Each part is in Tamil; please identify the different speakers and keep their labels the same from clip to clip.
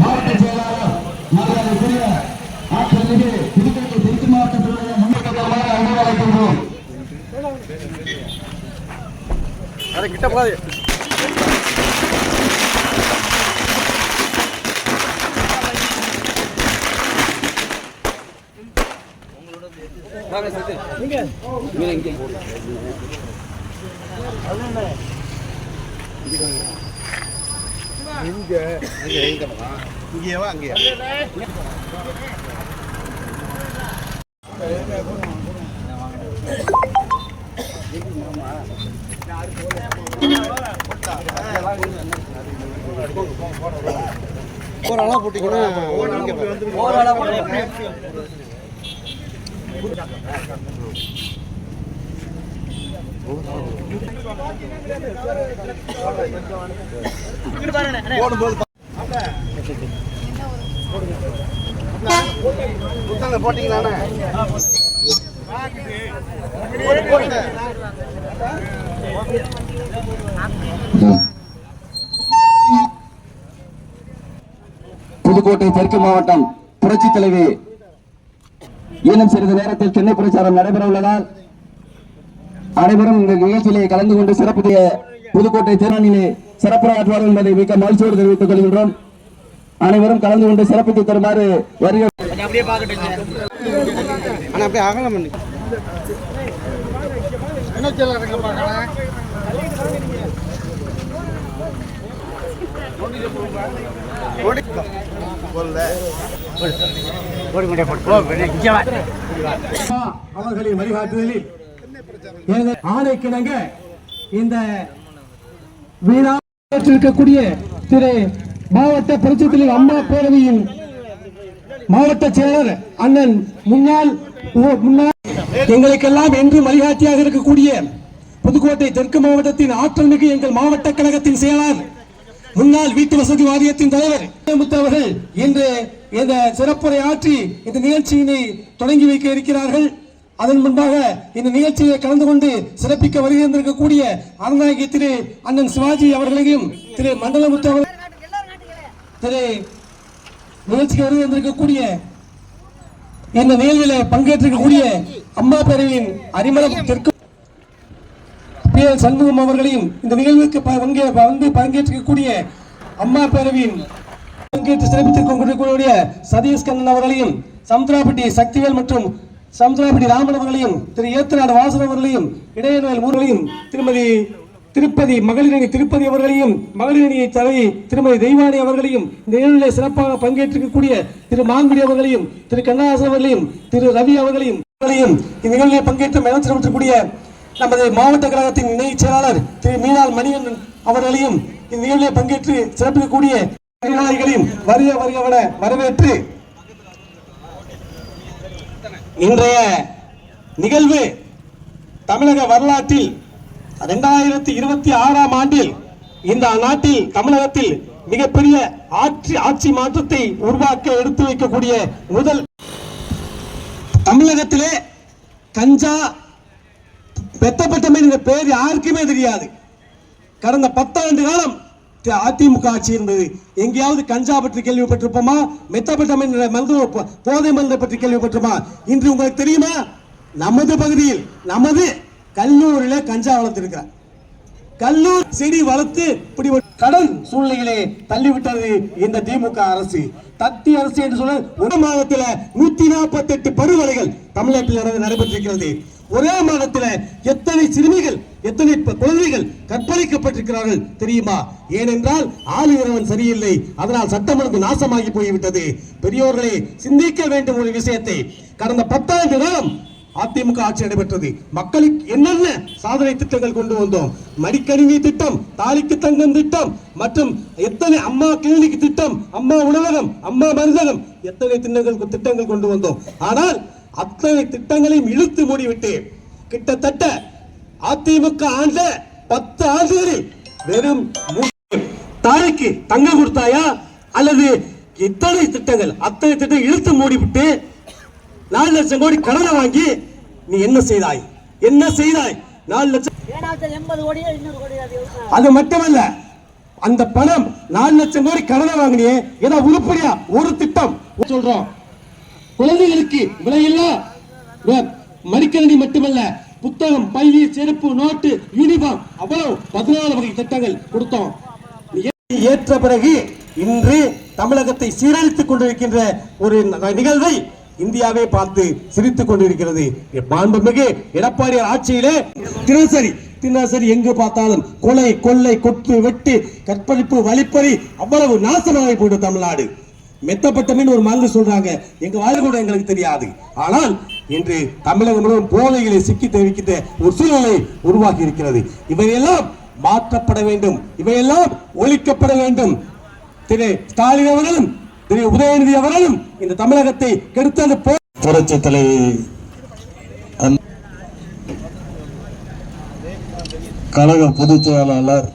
Speaker 1: மாவட்ட செயலாளர் மரியாதைக்குரிய ஆற்றல் மிகு புதுக்கோட்டை தெற்கு மாவட்டத்தினுடைய முன்னேற்றமாக அன்பு அழைக்கின்றோம்
Speaker 2: அட கிட்ட போகாது. இங்கேவா அங்கேயா. ஓரளவு போட்டிங்கன்னா போடும்போது புத்தகம் போட்டீங்களாண்ணே
Speaker 1: புதுக்கோட்டை தெற்கு மாவட்டம் புரட்சி தலைவி. இன்னும் சிறிது நேரத்தில் சென்னை பிரச்சாரம் நடைபெற உள்ளதால் அனைவரும் இந்த நிகழ்ச்சியிலே கலந்து கொண்டு சிறப்பு புதுக்கோட்டை தேர்தலிலே சிறப்புரையாற்றுவார்கள் என்பதை மிக்க மகிழ்ச்சியோடு தெரிவித்துக் கொள்கின்றோம். அனைவரும் கலந்து கொண்டு சிறப்பித்து தருமாறு வருகிற
Speaker 2: அண்ணா அப்படியே அகலம் பண்ணி. என்ன சொல்லுங்க பார்க்கலாம்
Speaker 3: அவர்களின் வழிகாட்டுதலில் ஆணைக்கிணங்க இந்த விழா இருக்கக்கூடிய திரு மாவட்ட புரட்சித்தலைவர் அம்மா பேரவையின் மாவட்ட செயலர் அண்ணன் முன்னாள் முன்னாள். எங்களுக்கெல்லாம் என்று வழிகாட்டியாக இருக்கக்கூடிய புதுக்கோட்டை தெற்கு மாவட்டத்தின் ஆற்றல் மிகு எங்கள் மாவட்ட கழகத்தின் செயலர் முன்னாள் வீட்டு வசதி வாரியத்தின் தலைவர். அவர்கள் இன்று இந்த சிறப்புரை ஆற்றி இந்த நிகழ்ச்சியினை தொடங்கி வைக்க இருக்கிறார்கள். அதன் முன்பாக இந்த நிகழ்ச்சியை கலந்து கொண்டு சிறப்பிக்க வருகின்றிருக்கக்கூடிய அருணாகி திரு அண்ணன் சிவாஜி அவர்களையும் திரு மண்டலமுத்து அவர்கள் திரு நிகழ்ச்சிக்கு வருகின்றிருக்கக்கூடிய இந்த நிகழ்வில் பங்கேற்றிருக்கக்கூடிய அம்மா பேரவையின் அரிமளம் தெற்கு பி எல் சண்முகம் அவர்களையும் இந்த நிகழ்வுக்கு வந்து பங்கேற்றிருக்கக்கூடிய அம்மா பேரவையின் பங்கேற்று சிறப்பித்துக் கொண்டிருக்கக்கூடிய சதீஷ் கண்ணன் அவர்களையும் சமுத்திராப்பட்டி சக்திவேல் மற்றும் சமுத்திராப்பட்டி ராமன் அவர்களையும் திரு ஏத்தநாடு வாசன் அவர்களையும் இடையநோயல் மூர்களையும் திருமதி திருப்பதி மகளிரணி திருப்பதி அவர்களையும் மகளிரணியை தலைவி திருமதி தெய்வானி அவர்களையும் இந்த நிகழ்விலே சிறப்பாக பங்கேற்றிருக்கக்கூடிய திரு மாங்குடி அவர்களையும் திரு கண்ணதாசன் அவர்களையும் திரு ரவி அவர்களையும் அவர்களையும் இந்த நிகழ்விலே பங்கேற்று மேலும் நமது மாவட்ட கழகத்தின் இணை செயலாளர் திரு மீனாள் மணிகண்டன் அவர்களையும் இந்த நிகழ்விலே பங்கேற்று சிறப்பிக்கக்கூடிய வருக வருகவன வரவேற்று இன்றைய நிகழ்வு தமிழக வரலாற்றில் ரெண்டாயிரத்தி இருபத்தி ஆறாம் ஆண்டில் இந்த நாட்டில் தமிழகத்தில் மிகப்பெரிய ஆட்சி ஆட்சி மாற்றத்தை உருவாக்க எடுத்து வைக்கக்கூடிய முதல் தமிழகத்திலே கஞ்சா பெத்தப்பட்டமே என்ற பேர் யாருக்குமே தெரியாது. கடந்த பத்தாண்டு காலம் அதிமுக ஆட்சி இருந்தது. எங்கேயாவது கஞ்சா பற்றி கேள்விப்பட்டிருப்போமா? மெத்தப்பட்டமை என்ற மருந்து போதை மருந்து பற்றி கேள்விப்பட்டிருப்போமா? இன்று உங்களுக்கு தெரியுமா? நமது பகுதியில் நமது கல்லூரியில் கஞ்சா வளர்த்திருக்கிறார். கல்லூர் செடி வளர்த்து இப்படி ஒரு கடன் சூழ்நிலையிலே தள்ளிவிட்டது இந்த திமுக அரசு. தத்தி அரசு என்று சொல்ல ஒரு மாதத்தில் நூத்தி நாற்பத்தி எட்டு பருவலைகள் தமிழ்நாட்டில் நடைபெற்றிருக்கிறது. ஒரே மாதத்தில் எத்தனை சிறுமிகள் எத்தனை குழந்தைகள் கற்பழிக்கப்பட்டிருக்கிறார்கள் தெரியுமா? ஏனென்றால் ஆளுகிறவன் சரியில்லை. அதனால் சட்டம் நாசமாகி போய்விட்டது. பெரியோர்களே சிந்திக்க வேண்டும் ஒரு விஷயத்தை. கடந்த பத்தாண்டு காலம் அதிமுக ஆட்சி நடைபெற்றது. மக்களுக்கு என்னென்ன சாதனை திட்டங்கள் கொண்டு வந்தோம்? மடிக்கணினி திட்டம் தாலிக்கு தங்கம் திட்டம் மற்றும் எத்தனை அம்மா கிளினிக் திட்டம் அம்மா உணவகம் அம்மா மருந்தகம் எத்தனை திட்டங்கள் திட்டங்கள் கொண்டு வந்தோம். ஆனால் அத்தனை திட்டங்களையும் இழுத்து மூடிவிட்டு கிட்டத்தட்ட அதிமுக ஆண்ட பத்து ஆண்டுகளில் வெறும் மூ- தாலிக்கு தங்கம் கொடுத்தாயா? அல்லது இத்தனை திட்டங்கள் அத்தனை திட்டம் இழுத்து மூடிவிட்டு நாலு லட்சம் கோடி கடனை வாங்கி நீ என்ன செய்தாய்? என்ன செய்தாய்? நாலு லட்சம்
Speaker 4: அது
Speaker 3: மட்டுமல்ல அந்த பணம் நாலு லட்சம் கோடி கடனை வாங்கினியே ஏதோ உருப்படியா ஒரு திட்டம். சொல்றோம். குழந்தைகளுக்கு விலையில்லா மடிக்கணினி மட்டுமல்ல புத்தகம் பள்ளி செருப்பு நோட்டு யூனிஃபார்ம் அவ்வளவு பதினாலு வகை திட்டங்கள் கொடுத்தோம். ஏற்ற பிறகு இன்று தமிழகத்தை சீரழித்துக் கொண்டிருக்கின்ற ஒரு நிகழ்வை இந்தியாவே பார்த்து சிரித்துக் கொண்டிருக்கிறது. மாண்புமிகு எடப்பாடி ஆட்சியிலே தினசரி தினசரி எங்கு பார்த்தாலும் கொலை கொள்ளை கொத்து வெட்டு கற்பழிப்பு வழிப்பறி அவ்வளவு நாசமாக போயிட்டு தமிழ்நாடு. மெத்தப்பட்டமே ஒரு மருந்து சொல்றாங்க. எங்க வாழ் கூட எங்களுக்கு தெரியாது. ஆனால் இன்று தமிழகம் முழுவதும் போதைகளை சிக்கி தெரிவிக்கின்ற ஒரு சூழ்நிலை உருவாகி இருக்கிறது. இவையெல்லாம் மாற்றப்பட வேண்டும். இவையெல்லாம் ஒழிக்கப்பட வேண்டும். திரு ஸ்டாலின் அவர்களும் திரு உதயநிதி அவர்களும் இந்த தமிழகத்தை கெடுத்தது போ
Speaker 4: புரட்சி தலைவி. கழக பொதுச் செயலாளர்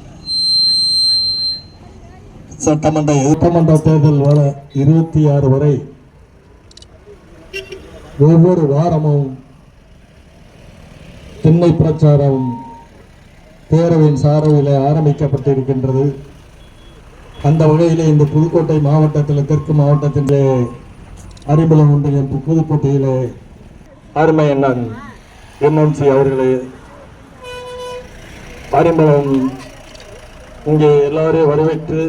Speaker 4: சட்டமன்ற சட்டமன்ற தேர்தல் வர இருபத்தி ஆறு வரை ஒவ்வொரு வாரமும் திண்ணை பிரச்சாரம் பேரவையின் சார்பில் ஆரம்பிக்கப்பட்டிருக்கின்றது. அந்த வகையில் இந்த புதுக்கோட்டை மாவட்டத்தில் தெற்கு மாவட்டத்திலே அறிமுகம் ஒன்றியம் புதுக்கோட்டையில் அருமை அண்ணன் எம்எம்சி அவர்களே அறிமுகம் இங்கே எல்லாரையும் வரவேற்று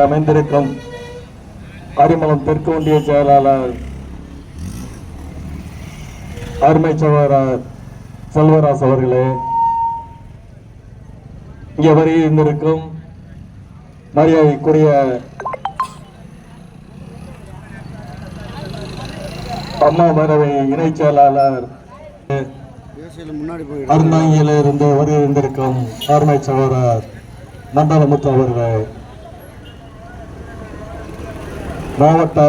Speaker 4: அமைந்திருக்கும் அறிமுகம் தெற்கு ஒன்றிய செயலாளர் அருமை சகோதரர் செல்வராஜ் அவர்களே இங்கே வருகின்றிருக்கும் மரியாதைக்குரிய அம்மா மரவை இணைச் செயலாளர்
Speaker 2: முன்னாடி போய்
Speaker 4: அருந்தாங்கியில இருந்து வருகின்றிருக்கும் சகோதரர் நந்தனமுத்து அவர்கள். மாவட்ட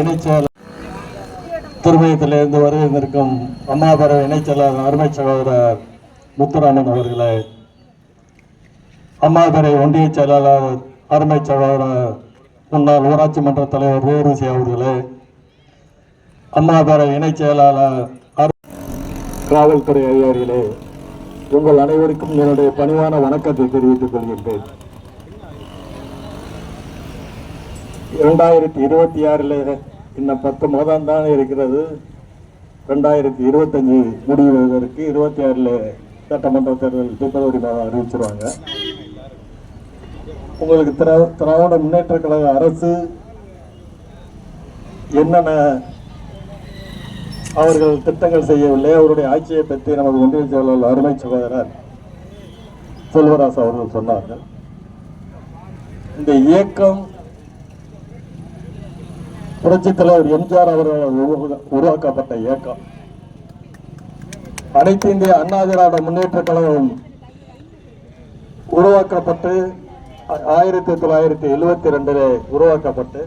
Speaker 4: இணைச் செயலர் திருமயத்திலிருந்து வருகின்றிருக்கும் அம்மாபுரம் இணைச் செயலாளர் அருமை சகோதரர் முத்துராமன் அவர்களே. அம்மாதுரை ஒன்றிய செயலாளர் அருமை செயலாளர் முன்னாள் ஊராட்சி மன்ற தலைவர் வேருசி அவர்களே அம்மாதுரை இணைச் செயலாளர் காவல்துறை அதிகாரிகளே உங்கள் அனைவருக்கும் என்னுடைய பணிவான வணக்கத்தை தெரிவித்துக் கொள்கின்றேன். இரண்டாயிரத்தி இருபத்தி ஆறில் இன்னும் பத்து மாதம் தான் இருக்கிறது. ரெண்டாயிரத்தி இருபத்தஞ்சி முடிவதற்கு இருபத்தி ஆறில் சட்டமன்ற தேர்தல் பிப்ரவரி மாதம் அறிவிச்சிருவாங்க. உங்களுக்கு திரா திராவிட முன்னேற்ற கழக அரசு என்னென்ன அவர்கள் திட்டங்கள் செய்யவில்லை அவருடைய ஆட்சியை பற்றி நமது ஒன்றிய செயலாளர் அருமை சகோதரர் செல்வராசு அவர்கள் சொன்னார்கள். இந்த இயக்கம் புரட்சித் தலைவர் எம்ஜிஆர் அவர்களால் உருவா- உருவாக்கப்பட்ட இயக்கம். அனைத்து இந்திய அண்ணா திராவிட முன்னேற்ற கழகம் உருவாக்கப்பட்டு ஆயிரத்தி தொள்ளாயிரத்தி எழுபத்தி ரெண்டில் உருவாக்கப்பட்டு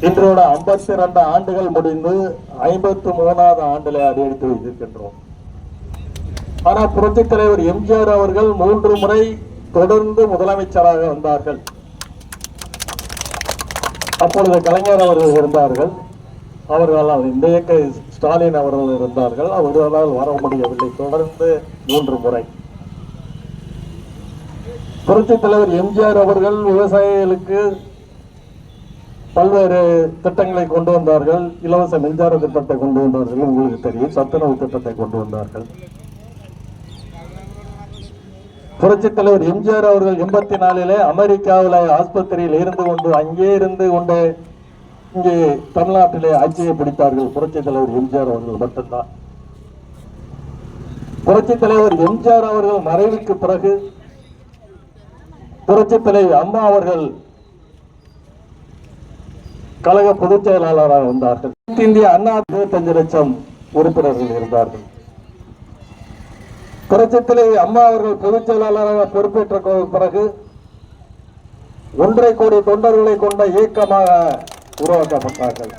Speaker 4: இன்றோட ஐம்பத்தி ரெண்டு ஆண்டுகள் முடிந்து ஐம்பத்தி மூணாவது ஆண்டிலே அடியெடுத்து வைத்திருக்கின்றோம். ஆனால் புரட்சித் தலைவர் எம்ஜிஆர் அவர்கள் மூன்று முறை தொடர்ந்து முதலமைச்சராக வந்தார்கள். அப்பொழுது கலைஞர் அவர்கள் இருந்தார்கள். அவர்களால் இந்த இயக்க ஸ்டாலின் அவர்கள் இருந்தார்கள். அவர்களால் வர முடியவில்லை. தொடர்ந்து மூன்று முறை. புரட்சித் தலைவர் எம்ஜிஆர் அவர்கள் விவசாயிகளுக்கு பல்வேறு திட்டங்களை கொண்டு வந்தார்கள். இலவச மின்சார திட்டத்தை கொண்டு வந்தார்கள். உங்களுக்கு தெரியும். சத்துணவு திட்டத்தை கொண்டு வந்தார்கள். புரட்சித் தலைவர் எம்ஜிஆர் அவர்கள் எண்பத்தி நாலிலே அமெரிக்காவில் ஆஸ்பத்திரியில் இருந்து கொண்டு அங்கே இருந்து கொண்டு இங்கே தமிழ்நாட்டிலே ஆட்சியை பிடித்தார்கள். புரட்சித் தலைவர் எம்ஜிஆர் அவர்கள் மட்டும்தான். புரட்சித் தலைவர் எம்ஜிஆர் அவர்கள் மறைவுக்கு பிறகு புரட்சித் தலைவி அம்மா அவர்கள் கழக பொதுச் செயலாளராக வந்தார்கள். இந்திய அண்ணா இருபத்தஞ்சு லட்சம் உறுப்பினர்கள் இருந்தார்கள். புரட்சித் தலைவி அம்மா அவர்கள் பொதுச் செயலாளராக பொறுப்பேற்ற பிறகு ஒன்றரை கோடி தொண்டர்களை கொண்ட இயக்கமாக உருவாக்கப்பட்டார்கள்.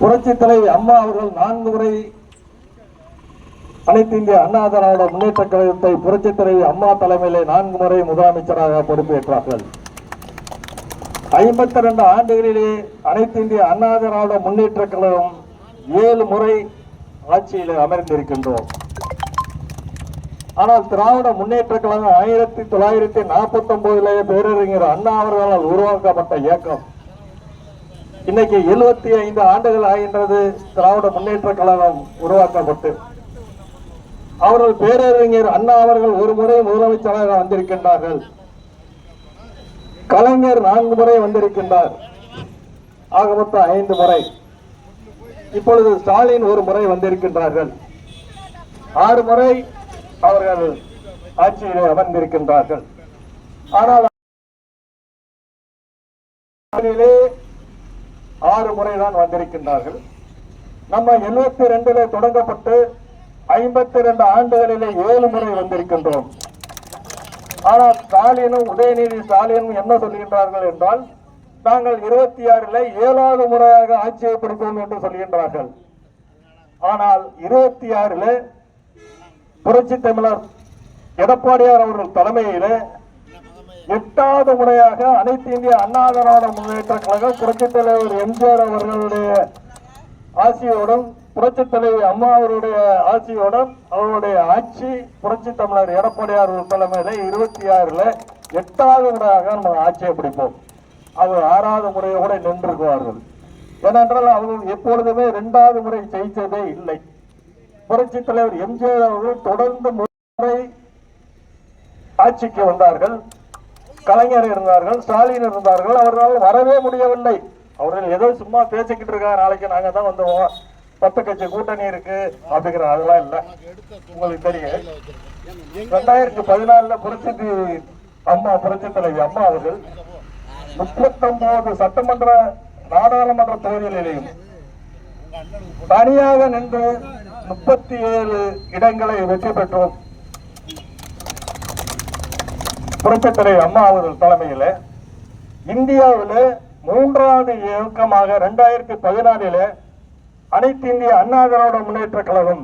Speaker 4: புரட்சித் தலைவி அம்மா அவர்கள் நான்கு முறை அனைத்து இந்திய அண்ணா திராவிட முன்னேற்ற கழகத்தை புரட்சித் தலைவி அம்மா தலைமையிலே நான்கு முறை முதலமைச்சராக பொறுப்பேற்றார்கள். ஐம்பத்தி ரெண்டு ஆண்டுகளிலே அனைத்து இந்திய அண்ணா திராவிட முன்னேற்ற கழகம் ஏழு முறை ஆட்சியில் அமர்ந்திருக்கின்றோம். ஆனால் திராவிட முன்னேற்ற கழகம் ஆயிரத்தி தொள்ளாயிரத்தி நாற்பத்தி ஒன்பதுலேயே பேரறிஞர் அண்ணா அவர்களால் உருவாக்கப்பட்ட இயக்கம். இன்னைக்கு எழுபத்தி ஐந்து ஆண்டுகள் ஆகின்றது திராவிட முன்னேற்ற கழகம் உருவாக்கப்பட்டு. அவர்கள் பேரறிஞர் அண்ணா அவர்கள் ஒரு முறை முதலமைச்சராக வந்திருக்கின்றார்கள். கலைஞர் நான்கு முறை வந்திருக்கின்றார். ஆக மொத்தம் ஐந்து முறை. இப்பொழுது ஸ்டாலின் ஒரு முறை வந்திருக்கின்றார்கள். ஆறு முறை அவர்கள் ஆட்சியிலே அமர்ந்திருக்கின்றார்கள். ஆனால் ஆறு முறை தான் வந்திருக்கின்றார்கள். நம்ம எழுபத்தி ரெண்டுல தொடங்கப்பட்டு ஐம்பத்தி ரெண்டு ஆண்டுகளிலே ஏழு முறை வந்திருக்கின்றோம். ஆனால் ஸ்டாலினும் உதயநிதி ஸ்டாலினும் என்ன சொல்கின்றார்கள் என்றால் நாங்கள் இருபத்தி ஆறில் ஏழாவது முறையாக ஆட்சியை பிடிப்போம் என்று சொல்கின்றார்கள். ஆனால் இருபத்தி ஆறில் புரட்சி தமிழர் எடப்பாடியார் அவர்கள் தலைமையிலே எட்டாவது முறையாக அனைத்து இந்திய அண்ணா திராவிட முன்னேற்ற கழகம் புரட்சி தலைவர் எம்ஜிஆர் அவர்களுடைய ஆட்சியோடும் புரட்சி தலைவி அம்மா அவருடைய ஆட்சியோட அவருடைய ஆட்சி புரட்சி தமிழர் எடப்பாடியார் தலைமையில இருபத்தி ஆறுல எட்டாவது முறையாக நம்ம ஆட்சியை பிடிப்போம். அவர் ஆறாவது முறையோட நின்றுக்குவார்கள். ஏனென்றால் அவர்கள் எப்பொழுதுமே இரண்டாவது முறை ஜெயித்ததே இல்லை. புரட்சி தலைவர் எம்ஜிஆர் அவர்கள் தொடர்ந்து முறை ஆட்சிக்கு வந்தார்கள். கலைஞர் இருந்தார்கள் ஸ்டாலின் இருந்தார்கள். அவர்களால் வரவே முடியவில்லை. அவர்கள் ஏதோ சும்மா பேசிக்கிட்டு இருக்காங்க. நாளைக்கு நாங்க தான் வந்தோம் பத்து கட்சி கூட்டணி இருக்கு அப்படிங்கிற அதெல்லாம் இல்ல. உங்களுக்கு தெரியும். ரெண்டாயிரத்தி பதினாலுல புரட்சி அம்மா புரட்சி தலைவி அம்மா அவர்கள் முப்பத்தொன்பது சட்டமன்ற நாடாளுமன்ற தொகுதிகளிலேயும் தனியாக நின்று முப்பத்தி ஏழு இடங்களை வெற்றி பெற்றோம். புரட்சித்துறை அம்மா அவர்கள் தலைமையில இந்தியாவில் மூன்றாவது இயக்கமாக இரண்டாயிரத்தி பதினாலில் அனைத்து இந்திய அண்ணா திராவிட முன்னேற்ற கழகம்.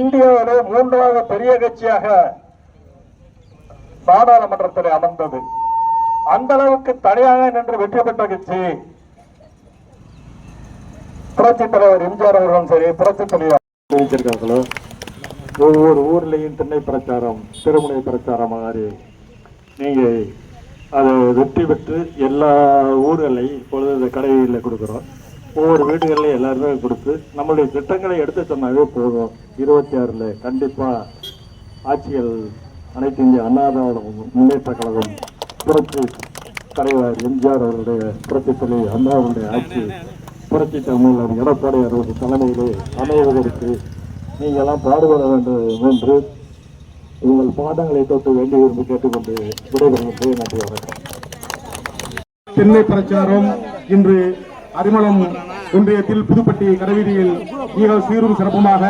Speaker 4: இந்தியாவிலே மூன்றாவது பெரிய கட்சியாக பாராளுமன்றத்தில் அமர்ந்தது. அந்த அளவுக்கு தனியாக நின்று வெற்றி பெற்ற கட்சி. புரட்சி தலைவர் எம்ஜிஆர் அவர்களும் சரி புரட்சி தலைவர் தெரிவிச்சிருக்காங்களோ? ஒவ்வொரு ஊர்லேயும் திண்ணை பிரச்சாரம் திருமுனை பிரச்சாரம் மாதிரி நீங்க அதை வெற்றி பெற்று எல்லா ஊர்களையும் இப்பொழுது கடையில் கடைகளில் கொடுக்குறோம். ஒவ்வொரு வீடுகள்லையும் எல்லாருமே கொடுத்து நம்மளுடைய திட்டங்களை எடுத்து சொன்னாவே போதும். இருபத்தி ஆறில் கண்டிப்பாக ஆட்சிகள் அனைத்து இந்திய அண்ணா முன்னேற்ற கழகம் புரட்சி தலைவர் எம்ஜிஆர் அவருடைய புரட்சி தலைவர் அண்ணாவுடைய ஆட்சி புரட்சி தமிழர் எடப்பாடி அவருடைய தலைமையிலே அமைவதற்கு நீங்கள்லாம் பாடுபட வேண்டும் என்று உங்கள் பாதங்களை தொட்டு வேண்டி விரும்பி கேட்டுக்கொண்டு விடைபெறுகின்றேன் நன்றி வணக்கம்.
Speaker 5: தென்னை பிரச்சாரம் இன்று அரிமளம் ஒன்றியத்தில் புதுப்பட்டி கடைவீதியில் மிக சீரும் சிறப்புமாக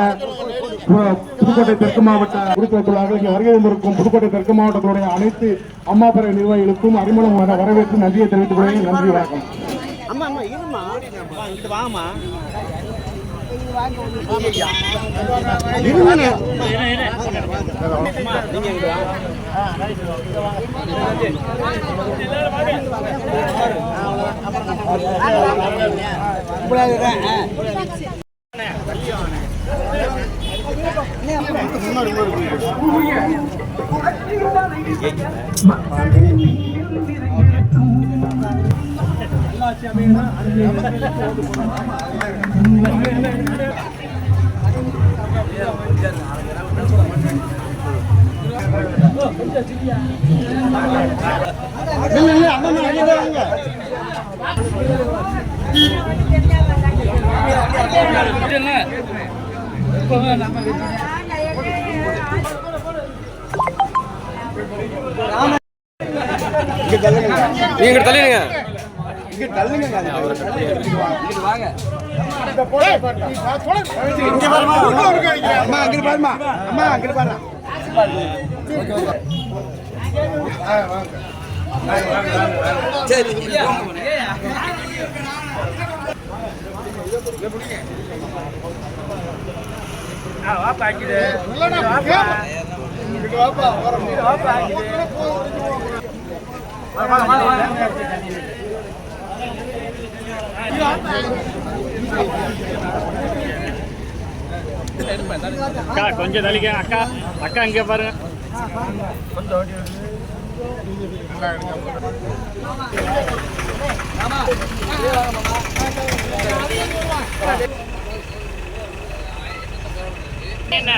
Speaker 5: புதுக்கோட்டை தெற்கு மாவட்ட உறுப்பினர்களாக இங்கே வருகை வந்திருக்கும் புதுக்கோட்டை தெற்கு மாவட்டத்தினுடைய அனைத்து அம்மா நிர்வாகிகளுக்கும் அறிமுகம் வரவேற்று நன்றியை தெரிவித்துக் கொள்கிறேன். நன்றி வணக்கம்.
Speaker 2: அம்மா அம்மா இருமா
Speaker 6: நீங்க தள்ளிடுங்க
Speaker 2: வாப்பா ஆக்கிடு வாப்பா வாப்பா வாப்பா ஆக்கிடு
Speaker 7: அக்கா கொஞ்சம் தள்ளிக்க. அக்கா அக்கா இங்கே பாருங்க. என்ன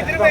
Speaker 2: திரும்ப திரும்ப